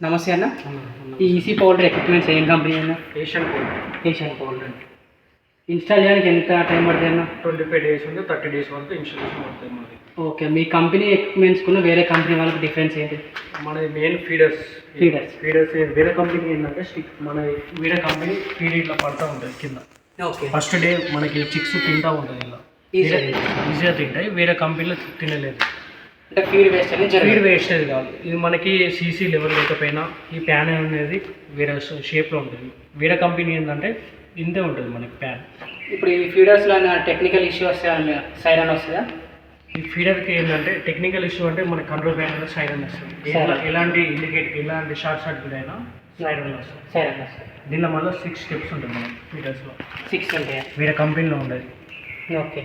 నమస్తే అన్న. ఈ ఈసీ పౌడర్ ఎక్విప్మెంట్స్ ఏం కంపెనీ అన్న? ఏషియన్ కోడ్ ఏషియన్ పౌడర్ ఇన్స్టాల్ చేయడానికి ఎంత టైం పడుతుంది అన్న? ట్వంటీ ఫైవ్ డేస్ ఉంది థర్టీ డేస్ వరకు ఇన్స్టాలేషన్ పడుతుంది మనది ఓకే మీ కంపెనీ ఎక్విప్మెంట్స్ కున్న వేరే కంపెనీ వాళ్ళకి డిఫరెన్స్ ఏంటి? మనది మెయిన్ ఫీడర్స్ Feeders. ఫీడర్స్ వేరే కంపెనీ ఏంటంటే స్టిక్ మన వేరే కంపెనీ ఫీడ్ ఇట్లా పడతా ఉంటుంది కింద. ఓకే ఫస్ట్ డే మనకి చిక్స్ తింటా ఉంటుంది ఇలా. ఈజీగా తింటాయి వేరే కంపెనీలో తినలేదు. అంటే ఫీడ్ వేస్ట్ ఫీడ్ వేస్టేజ్ కాదు. ఇది మనకి సీసీ లెవెల్ లేకపోయినా ఈ ప్యాన్ అనేది వేరే షేప్లో ఉంటుంది. వేరే కంపెనీ ఏంటంటే ఇంతే ఉంటుంది మనకి ప్యాన్ ఇప్పుడు ఈ ఫీడర్స్లో టెక్నికల్ ఇష్యూ వస్తే సైరన్ వస్తుందా? ఈ ఫీడర్కి ఏంటంటే టెక్నికల్ ఇష్యూ అంటే మన కంట్రోల్ ప్యానల్ సైరన్ వస్తుంది. ఎలాంటి ఇండికేట్ ఎలాంటి షార్ట్ సర్క్యూట్ అయినా సైరన్ వస్తుంది. సైరన్ వస్తుంది. దీనిలో మళ్ళీ సిక్స్ స్టెప్స్ ఉంటాయి మన ఫీడర్స్లో సిక్స్ ఉంటాయా? వేరే కంపెనీలో ఉండదు. ఓకే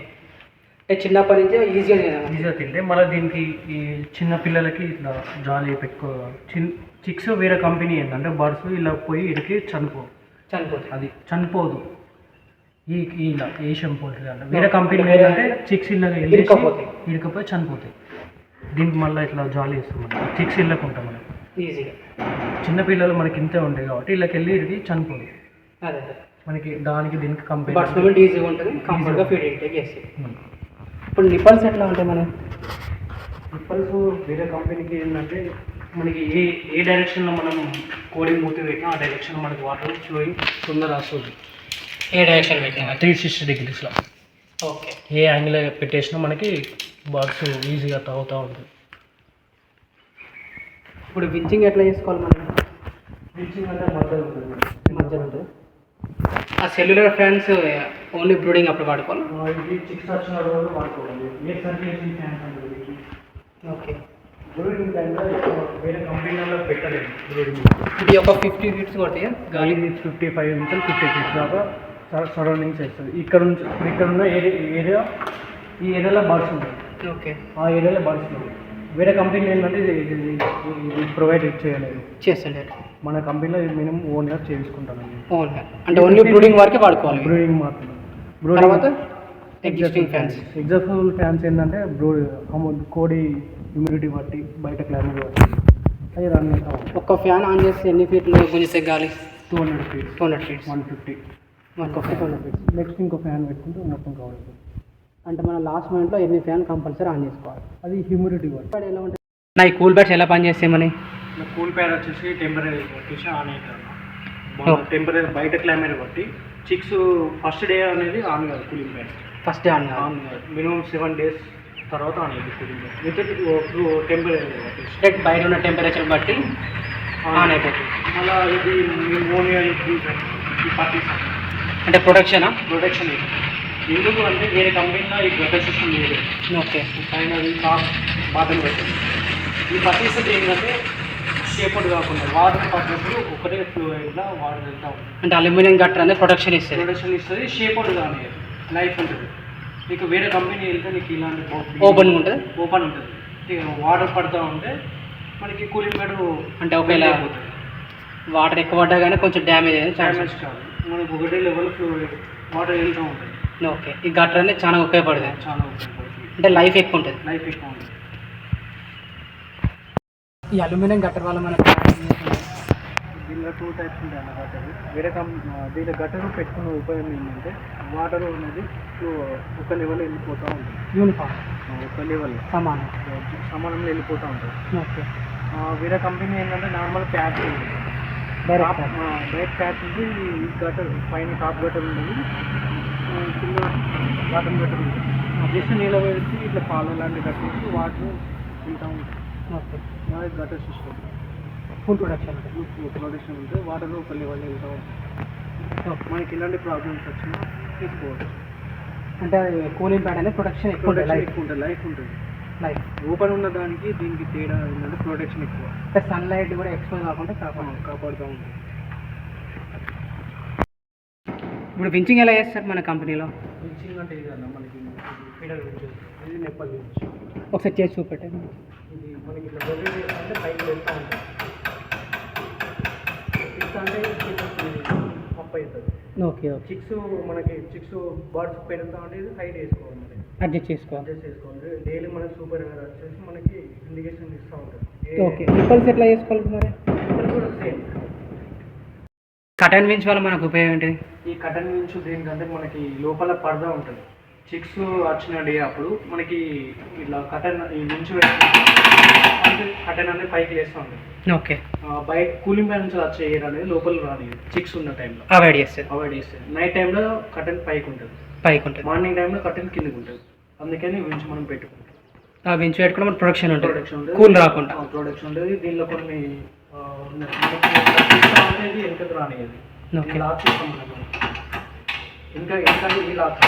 అంటే చిన్నప్పటి నుంచి ఈజీగా తినాలి ఈజీగా తింటే మళ్ళీ దీనికి ఈ చిన్న పిల్లలకి ఇట్లా జాలి ఎక్కువ చిన్ చిక్స్ వేరే కంపెనీ ఏంటంటే బర్డ్స్ ఇలా పోయి ఇడికి చనిపో చనిపోతుంది అది చనిపోదు. ఈ ఈ ఇలా ఏషియన్ పోల్ట్రీ అంటే. వేరే కంపెనీ ఏంటంటే చిక్స్ వెళ్ళేసి ఇరుక్కపోతాయి. ఇరుకపోయి చనిపోతాయి. దీనికి మళ్ళీ ఇట్లా జాలి ఇస్తాం మనం. చిక్స్ ఇళ్ళకు ఉంటాం మనం ఈజీగా చిన్న పిల్లలు మనకి ఇంతే ఉంటాయి కాబట్టి వీళ్ళకి వెళ్ళి ఇడికి చనిపోదు. అదే అదే. మనకి దానికి దీనికి కంపెనీ ఈజీగా ఉంటుంది. కంఫర్ట్గా ఫీడ్ ఇంటేక్ చేసి ఇప్పుడు నిపల్స్ ఎట్లా ఉంటాయి మనం పిప్పల్స్ వేరే కంపెనీకి ఏంటంటే మనకి ఏ ఏ డైరెక్షన్లో మనం కోడింగ్ మూతి పెట్టినా ఆ డైరెక్షన్ మనకి వాటర్ ఫ్లోయింగ్ తొందర వస్తుంది ఏ డైరెక్షన్ పెట్టినా? త్రీ సిక్స్టీ డిగ్రీస్లో. ఓకే. ఏ యాంగిల్ పెట్టేసినా మనకి బర్డ్స్ ఈజీగా తాగుతూ ఉంటుంది. ఇప్పుడు వించింగ్ ఎట్లా చేసుకోవాలి మనం? రీచింగ్ అంటే మధ్యలో ఉంటుంది. మధ్యలో ఉంటుంది. ఆ సెల్యులర్ ఫ్యాన్స్ ఓన్లీ బ్రూడింగ్ అప్పుడు వాడుకోవాలి. ఓకే ఇది? ఒక ఫిఫ్టీ ఫీట్స్ కొట్టి గాలి ఫిఫ్టీ ఫైవ్ నుంచి ఫిఫ్టీ ఫీట్స్ దాకా సరౌండింగ్స్ వేస్తుంది ఇక్కడ నుంచి ఇక్కడ ఉన్న ఏరియా ఏరియా ఈ ఏరియాలో బర్డ్స్ ఉంటాయి. ఓకే ఆ ఏరియాలో బర్డ్స్ ఉంటాయి. వేరే కంపెనీ ఏంటంటే ఇది ప్రొవైడ్ చేయలేదు. చేస్తుండే మన కంపెనీలో మినిమం ఓన్గా చేసుకుంటామండి ఓన్ అంటే ఓన్లీ బ్రూడింగ్ వరకే వాడుకోవాలి. బ్రూడింగ్ మాత్రం తర్వాత ఎగ్జిస్టింగ్ ఫ్యాన్స్ ఫ్యాన్స్ ఏంటంటే బ్రూ కోడి హ్యూమిడిటీ బట్టి బయట క్లైమేట్ బట్టి అది రన్ అవుతా ఒక్క ఫ్యాన్ ఆన్ చేస్తే ఎన్ని ఫీట్లు గుంజిస్తే గాలి? Two hundred feets two hundred feets one fifty ఒక్క టూ హండ్రెడ్ ఫీట్స్ నెక్స్ట్ ఇంకో ఫ్యాన్ పెట్టుకుంటే మొత్తం కవర్ అవుతుంది అంటే మన లాస్ట్ మినిట్లో ఎన్ని ఫ్యాన్ కంపల్సరీ ఆన్ చేసుకోవాలి? అది హ్యూమిడిటీ బట్టి. ఎలా ఉంటుంది? నా ఈ కూల్ బ్యాట్స్ ఎలా పనిచేస్తామని కూల్ ప్యాడ్ వచ్చేసి టెంపరీ వచ్చేసి ఆన్. అవుతుంది టెంపరీ బయట క్లైమేట్ బట్టి చిక్స్ ఫస్ట్ డే అనేది ఆన్ కాదు cooling pad first on on కాదు మినిమం సెవెన్ డేస్ తర్వాత ఆన్ అయ్యింది కూలింగ్ ప్యాడ్ విత్ టెంపరీ వచ్చేసి డైరెక్ట్ బయట ఉన్న టెంపరేచర్ బట్టి ఆన్ అయిపోతుంది. మళ్ళీ ఇది మోనియా ఈ పట్టీస్ అంటే ప్రొడక్షనా ప్రొటెక్షన్ ఇది. ఎందుకు అంటే వేరే కంపెనీలో ఈ గట్టర్ సిస్టమ్ లేదు. ఓకే పైన బాటమ్ పెట్టింది ఈ పట్టీస్ ఏంటంటే షేపడ్ కాకుండా వాటర్ పట్టినప్పుడు ఒకటే ఫ్లో ఇలా వాటర్ వెళ్తా ఉంటుంది. అంటే అల్యూమినియం గట్టర్ అనేది ప్రొటెక్షన్ ఇస్తుంది. ప్రొడక్షన్ ఇస్తుంది షేపడ్ కానీ లైఫ్ ఉంటుంది. నీకు వేరే కంపెనీ వెళ్తే నీకు ఇలాంటి ఓపెన్ ఉంటుంది? ఓపెన్ ఉంటుంది. ఇక వాటర్ పడుతూ ఉంటే మనకి కూలింగ్ ప్యాడ్ అంటే ఒకవేళ వాటర్ ఎక్కువ పడ్డా కానీ కొంచెం డ్యామేజ్ అయ్యేది డ్యామేజ్ కాదు. మనకు ఒకటే లెవెల్ ఫ్లో వాటర్ వెళ్తూ ఉంటుంది. ఓకే ఈ గట్టర్ అనేది చాలా ఉపయోగపడుతుంది. చాలా ఉపయోగపడుతుంది. అంటే లైఫ్ ఎక్కువ ఉంటుంది. లైఫ్ ఎక్కువ ఉంటుంది. ఈ అల్యూమినియం గట్టర్ వల్ల మనకు దీనిలో టూ టైప్స్ ఉంటాయి అన్న గట్టరు వేరే కం దీని గట్టరు పెట్టుకున్న ఉపయోగం ఏంటంటే వాటర్ అనేది ఒక లెవెల్ వెళ్ళిపోతూ ఉంటుంది. యూనిఫామ్ ఒక లెవెల్ సమానం. సమానంలో వెళ్ళిపోతూ ఉంటుంది. ఓకే. వేరే కంపెనీ ఏంటంటే నార్మల్ ప్యాచ్ ఉంటుంది. డైరెక్ట్ డైరెక్ట్ ప్యాచ్ ఉంది ఈ గటర్ పైన టాప్ గటర్ ఉంటుంది. కింద బాటమ్ గటర్ ఉంటుంది. జస్ట్ నీళ్ళ వేసి ఇట్లా పాలు లాంటి కట్టేసి వాటర్ వెళ్తూ ఉంటుంది okay. Gutter system full production production ఉంటే వాటర్ ఒక లెవెల్ వెళ్తూ మనకి ఇలాంటి ప్రాబ్లమ్స్ వచ్చినా తీసుకోవచ్చు. అంటే కూలింగ్ ప్యాడ్ అనేది ప్రొడక్షన్ ఎక్కువ లైఫ్ ఉంటుంది లైఫ్ ఉంటుంది. లైఫ్ ఓపెన్ ఉన్న దానికి దీనికి తేడా ఏంటంటే ప్రొటెక్షన్ ఎక్కువ. అంటే సన్లైట్ కూడా ఎక్స్పోజ్ కాకుండా కాపాడు కాపాడుతూ ఉంటుంది ఇప్పుడు వించింగ్ ఎలా చేస్తారు మన కంపెనీలో మిక్సింగ్ అంటే ఇది అన్న మనకి ఫీడర్ ఇది నెప్పల్ నుంచి ఒకసారి చేసి చూపెట్టండి. ఇది మనకి ఇట్లా బొర్రీ అంటే పైకి వెళ్తూ ఉంటుంది చిక్స్ అంటే అప్ అవుతుంది. Okay okay. చిక్స్ మనకి చిక్స్ బర్డ్స్ పెరుగుతూ ఉంటే సైడ్ వేసుకోవాలి. అడ్జస్ట్ చేసుకోవాలి. అడ్జస్ట్ చేసుకోవాలి. డైలీ మనకి సూపర్ వచ్చేసి మనకి ఇండికేషన్ ఇస్తూ ఉంటుంది ఓకే. నిప్పల్స్ ఎట్లా చేసుకోవాలి మరి? కూడా సేమ్. కటన్ వించ్ వల్ల మనకు ఉపయోగం ఏంటి? ఈ కటన్ నుంచి దేనికంటే మనకి లోపల పరదా ఉంటుంది. చిక్స్ వచ్చిన డే అప్పుడు మనకి ఇట్లా కటన్ ఈ నుంచి పెట్టుకుంటే కటన్ అనేది పైకి లేస్తూ ఉంటుంది. ఓకే. బయట కూలింగ్ ఫ్యాన్ నుంచి వచ్చే ఎయిర్ అనేది లోపల రాని చిక్స్ ఉన్న టైంలో. అవాయిడ్ చేస్తుంది అవాయిడ్ చేస్తుంది నైట్ టైంలో కటన్ పైకి ఉంటుంది. పైకి ఉంటుంది. మార్నింగ్ టైంలో కటన్ కిందకి ఉంటుంది. అందుకని వించ్ మనం పెట్టుకుంటాం. ఆ వించ్ పెట్టుకుని మన ప్రొడక్షన్ ఉంటుంది. ప్రొడక్షన్ ఉంటుంది. కూల్ రాకుండా. ప్రొడక్షన్ ఉంటుంది. దీనిలో కొన్ని ఆ, ఉన్నాయి. మనకి అనేది వెనకకు లాక్ చేస్తాం మనం ఇంకా ఇంకా ఈ లాక్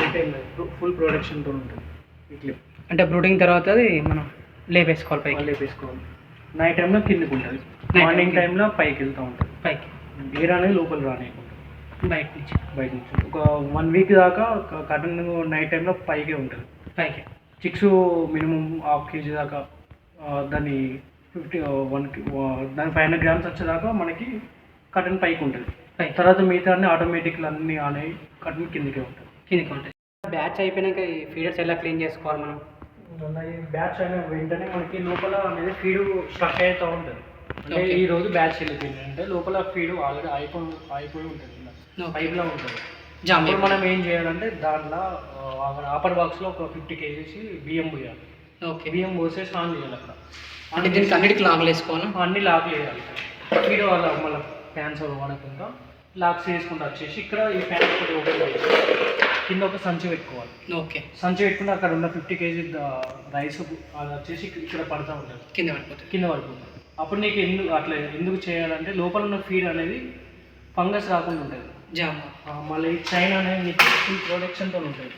పెట్టేం లేదు ఫుల్ ప్రొడక్షన్తో ఉంటుంది ఈ క్లిప్ అంటే బ్రూడింగ్ తర్వాత అది మనం లేపేసుకోవాలి పైకి. మళ్ళీ వేసుకోవాలి నైట్ టైంలో కిందకి ఉంటుంది. మార్నింగ్ టైంలో పైకి వెళ్తూ ఉంటుంది. పైకి. ఎయిర్ అనేది లోపల రానియకుండా బయట నుంచి. బయట నుంచి. ఒక వన్ వీక్ దాకా కటన్ నైట్ టైంలో పైకే ఉంటుంది. పైకి. చిక్స్ మినిమం హాఫ్ కేజీ దాకా దాన్ని ఫిఫ్టీ వన్ దాని ఫైవ్ హండ్రెడ్ గ్రామ్స్ వచ్చేదాకా మనకి కటన్ పైకి ఉంటుంది. తర్వాత మిగతా అన్ని ఆటోమేటిక్లు అన్నీ అనేవి కటన్ కిందకే ఉంటుంది. కిందకి ఉంటుంది. బ్యాచ్ అయిపోయినాక ఈ ఫీడర్స్ ఎలా క్లీన్ చేసుకోవాలి మనం? బ్యాచ్ అయిన వెంటనే మనకి లోపల అనేది ఫీడ్ స్టక్ అవుతూ ఉంటుంది. అంటే. ఈ రోజు బ్యాచ్ వెళ్ళిపోయింది అంటే లోపల ఫీడ్ ఆల్రెడీ అయిపోయి అయిపోయి ఉంటుంది. పైప్లో ఉంటుంది. ఇప్పుడు మనం ఏం చేయాలంటే దాంట్లో ఆపర్ బాక్స్లో ఒక ఫిఫ్టీ కేజీస్ బియ్యం పోయాలి. ఓకే. బియ్యం పోసేసి ఆన్ చేయాలి అక్కడ. అంటే దీనికి అన్నిటికి లాగులు వేసుకోవాలి? అన్ని లాక్ చేయాలి ఫీడ్ వాళ్ళ మళ్ళీ ఫ్యాన్స్ వాడకుండా లాక్స్ చేసుకుంటూ వచ్చేసి ఇక్కడ ఈ ఫ్యాన్స్ ఒకటి ఓపెన్ చేసి కింద ఒక సంచి పెట్టుకోవాలి. ఓకే. సంచి పెట్టుకుంటే అక్కడ ఉన్న ఫిఫ్టీ కేజీ రైస్ అది వచ్చేసి ఇక్కడ- పడతా ఉంటుంది. కింద పడిపోతుంది. కింద పడిపోతుంది. అప్పుడు నీకు ఎందుకు అట్లా ఎందుకు చేయాలంటే లోపల ఉన్న ఫీడ్ అనేది ఫంగస్ రాకుండా ఉంటుంది. జామ్. మళ్ళీ చైన్ అనేది నీకు ఫుల్ ప్రొటెక్షన్తో ఉంటుంది.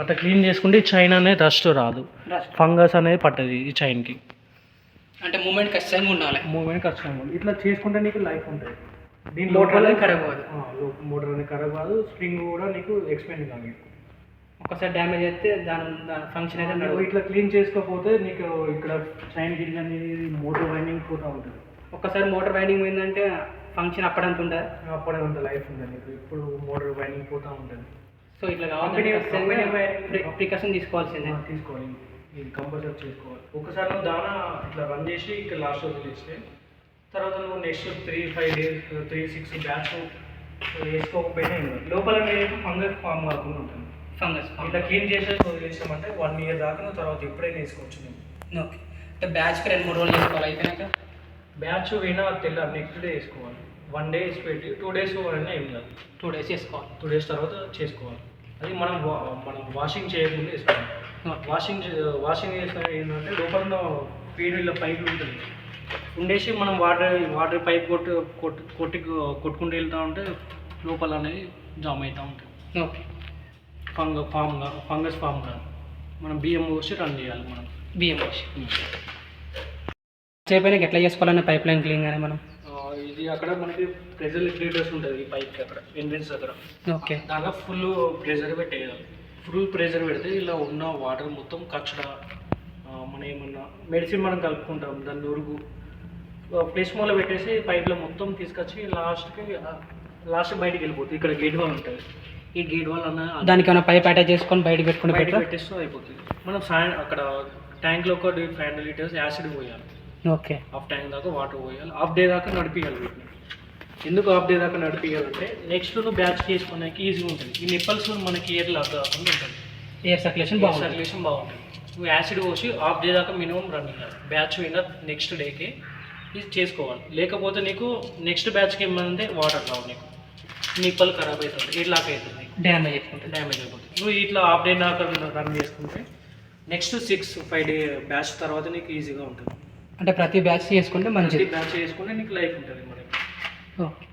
అట్లా క్లీన్ చేసుకుంటే చైన్ అనేది రస్ట్ రాదు. ఫంగస్ అనేది పట్టదు ఈ చైన్కి. అంటే మూమెంట్ ఖచ్చితంగా ఉండాలి. మూమెంట్ ఖచ్చితంగా ఉంది. ఇట్లా చేసుకుంటే నీకు లైఫ్ ఉంటుంది. దీని మోటార్ అనేది ఖరాబ్ అవ్వదు. మోటార్ అనేది ఖరాబ్ కాదు స్ప్రింగ్ కూడా నీకు ఎక్స్పెండ్ కాదు. ఒకసారి డ్యామేజ్ అయితే దాని ఫంక్షన్ అయితే నువ్వు. ఇట్లా క్లీన్ చేసుకోకపోతే నీకు ఇక్కడ చైన్ గిరిగి అనేది మోటార్ వైండింగ్ పోతూ ఉంటుంది. ఒక్కసారి మోటార్ వైండింగ్ పోయిందంటే ఫంక్షన్ అప్పటింత ఉంటుంది అప్పుడే అంత లైఫ్ ఉంటుంది నీకు. ఇప్పుడు మోటార్ వైండింగ్ పోతూ ఉంటుంది. సో ఇట్లా కావాలి ప్రికాషన్ తీసుకోవాల్సిందే. తీసుకోవాలి. ఇది కంపల్సరీ చేసుకోవాలి. ఒకసారి నువ్వు దానా ఇట్లా రన్ చేసి ఇక్కడ లాస్ట్ వదిలేస్తే తర్వాత నువ్వు next three five days three six batch వేసుకోకపోయినా. లోపల నీకు ఫంగస్ ఫామ్ కాకుండా ఉంటుంది. ఫంగస్ ఇట్లా క్లీన్ చేసేసి వదిలేసామంటే వన్ ఇయర్ దాకా తర్వాత ఎప్పుడైనా వేసుకోవచ్చు నువ్వు. ఓకే అంటే బ్యాచ్కి రెండు మూడు రోజులు చేసుకోవాలి అయిపోయినాక? బ్యాచ్ పోయినా తెల్ల నెక్స్ట్ డే వేసుకోవాలి. వన్ డే పెట్టి టూ డేస్ అయినా ఏం కాదు. టూ డేస్ చేసుకోవాలి. టూ డేస్ తర్వాత చేసుకోవాలి. అది మనం వా- మనం వాషింగ్ చేయకముందు వేసుకోవాలి. వాషింగ్ చే- వాషింగ్ చేసిన ఏంటంటే లోపల ఫీడ్ ఇలా పైప్ ఉంటుంది. ఉండేసి మనం వాటర్ వాటర్ పైప్ కొట్టు కొట్టు కొట్టి కొట్టుకుంటూ వెళ్తూ ఉంటే లోపల అనేది జామ్ అవుతూ ఉంటుంది. ఓకే. ఫంగ ఫామ్గా ఫంగస్ ఫామ్గా మనం బియ్యం పోసి రన్ చేయాలి మనం. బియ్యం పోసి. అయిపోయినాక ఎట్లా చేసుకోవాలన్న పైప్ లైన్ క్లీన్ కానీ మనం? ఇది అక్కడ మనకి ప్రెజర్ లిక్విడేటర్స్ ఉంటుంది ఈ పైప్కి అక్కడ ఎంట్రెన్స్ దగ్గర ఓకే. దాంట్లో ఫుల్ ప్రెజర్ పెట్టేయాలి. ఫుల్ ప్రెజర్ పెడితే ఇలా ఉన్న వాటర్ మొత్తం కచ్చడ మన ఏమన్నా మెడిసిన్ మనం కలుపుకుంటాం దాన్ని ఉరుగు ప్లేస్ మూల పెట్టేసి పైప్లో మొత్తం తీసుకొచ్చి లాస్ట్కి లాస్ట్ బయటికి వెళ్ళిపోతుంది ఇక్కడ గేట్ వాల్ ఉంటుంది. ఈ గేట్ వాల్ అన్న దానికి ఏమైనా పైప్ అటాచ్ చేసుకొని బయటకు పెట్టుకుని బయట పెట్టా పెట్టేస్తూ అయిపోతుంది. మనం సాయం అక్కడ ట్యాంక్లో ఒక ఫైవ్ హండ్రెడ్ లీటర్స్ యాసిడ్ పోయాలి. ఓకే. హాఫ్ ట్యాంక్ దాకా వాటర్ పోయాలి. హాఫ్ డే దాకా నడిపించాలి వీటిని. ఎందుకు హాఫ్ డే దాకా నడిపించాలంటే నెక్స్ట్ నువ్వు బ్యాచ్ చేసుకోవడానికి ఈజీగా ఉంటుంది. ఈ నిప్పల్స్ మనకి ఇయర్ లాగా కాకుండా ఉంటుంది. ఎయిర్ సర్క్యులేషన్ బాగుంటుంది. సర్క్యులేషన్ బాగుంటుంది. నువ్వు యాసిడ్ పోసి హాఫ్ డే దాకా మినిమం రన్ చేయాలి. బ్యాచ్ అయినా నెక్స్ట్ డేకి ఇది చేసుకోవాలి. లేకపోతే నీకు నెక్స్ట్ బ్యాచ్కి ఏమంటే వాటర్ రావు నీకు. నిప్పలు ఖరాబ్ అవుతుంది ఇట్లాగా అవుతుంది డ్యామేజ్ చేసుకుంటుంది డ్యామేజ్ అయిపోతుంది. నువ్వు ఇట్లా హాఫ్ డే దాకా రన్ చేసుకుంటే next six five day batch తర్వాత నీకు ఈజీగా ఉంటుంది. అంటే ప్రతి బ్యాచ్ చేసుకుంటే మంచిది. బ్యాచ్ చేసుకుంటే నీకు లైఫ్ ఉంటుంది మనకి ఓకే.